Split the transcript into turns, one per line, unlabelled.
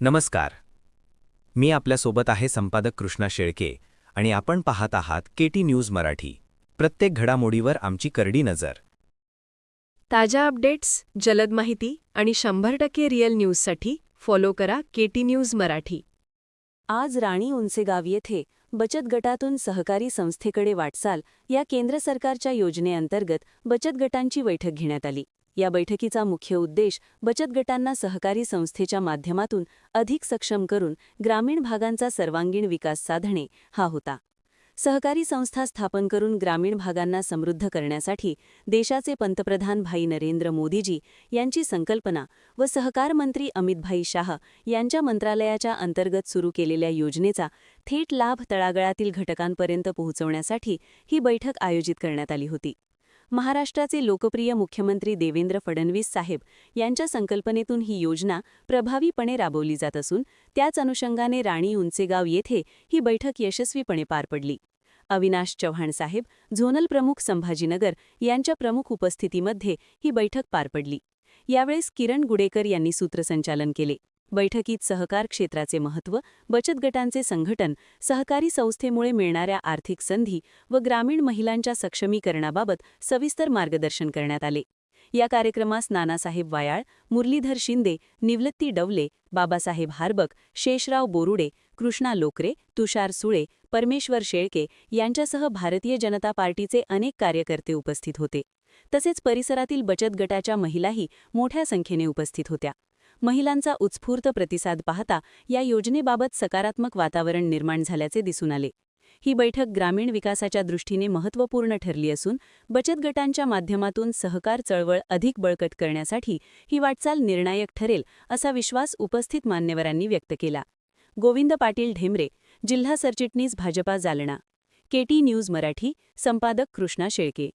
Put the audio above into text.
नमस्कार. मी आपल्यासोबत आहे संपादक कृष्णा शेळके आणि आपण पाहत आहात केटी न्यूज मराठी. प्रत्येक घडामोडीवर आमची करडी नजर.
ताज्या अपडेट्स जलद माहिती आणि शंभर टक्के रिअल न्यूजसाठी फॉलो करा केटी न्यूज मराठी.
आज राणी उंचेगाव येथे बचत गटातून सहकारी संस्थेकडे वाटचाल या केंद्र सरकारच्या योजनेअंतर्गत बचत गटांची बैठक घेण्यात आली. या बैठकीचा मुख्य उद्देश बचत गटांना सहकारी संस्थेच्या माध्यमातून अधिक सक्षम करून ग्रामीण भागांचा सर्वांगीण विकास साधणे हा होता. सहकारी संस्था स्थापन करून ग्रामीण भागांना समृद्ध करण्यासाठी देशाचे पंतप्रधान भाई नरेंद्र मोदीजी यांची संकल्पना व सहकार मंत्री अमितभाई शाह यांच्या मंत्रालयाच्या अंतर्गत सुरू केलेल्या योजनेचा थेट लाभ तळागळातील घटकांपर्यंत पोहोचवण्यासाठी ही बैठक आयोजित करण्यात आली होती. महाराष्ट्राचे लोकप्रिय मुख्यमंत्री देवेंद्र फडणवीस साहेब यांच्या संकल्पनेतून ही योजना प्रभावीपणे राबवली जात असून त्याच अनुषंगाने राणी उंचेगाव येथे ही बैठक यशस्वीपणे पार पडली. अविनाश चव्हाण साहेब झोनल प्रमुख संभाजीनगर यांच्या प्रमुख उपस्थितीमध्ये ही बैठक पार पडली. यावेळेस किरण गुडेकर यांनी सूत्रसंचालन केले. बैठकीत सहकार क्षेत्राचे महत्त्व बचत गटांचे संघटन सहकारी संस्थेमुळे मिळणाऱ्या आर्थिक संधी व ग्रामीण महिलांच्या सक्षमीकरणाबाबत सविस्तर मार्गदर्शन करण्यात आले. या कार्यक्रमास नानासाहेब वायाळ मुरलीधर शिंदे निवृत्ती डवले बाबासाहेब हारबक शेषराव बोरुडे कृष्णा लोकरे तुषार सुळे परमेश्वर शेळके यांच्यासह भारतीय जनता पार्टीचे अनेक कार्यकर्ते उपस्थित होते. तसेच परिसरातील बचत गटाच्या महिलाही मोठ्या संख्येने उपस्थित होत्या. महिलांचा उत्स्फूर्त प्रतिसाद पाहता या योजनेबाबत सकारात्मक वातावरण निर्माण झाल्याचे दिसून आले. ही बैठक ग्रामीण विकासाच्या दृष्टीने महत्त्वपूर्ण ठरली असून बचत गटांच्या माध्यमातून सहकार चळवळ अधिक बळकट करण्यासाठी ही वाटचाल निर्णायक ठरेल असा विश्वास उपस्थित मान्यवरांनी व्यक्त केला. गोविंद पाटील ढेमरे जिल्हा सरचिटणीस भाजपा जालना. केटी न्यूज मराठी संपादक कृष्णा शेळके.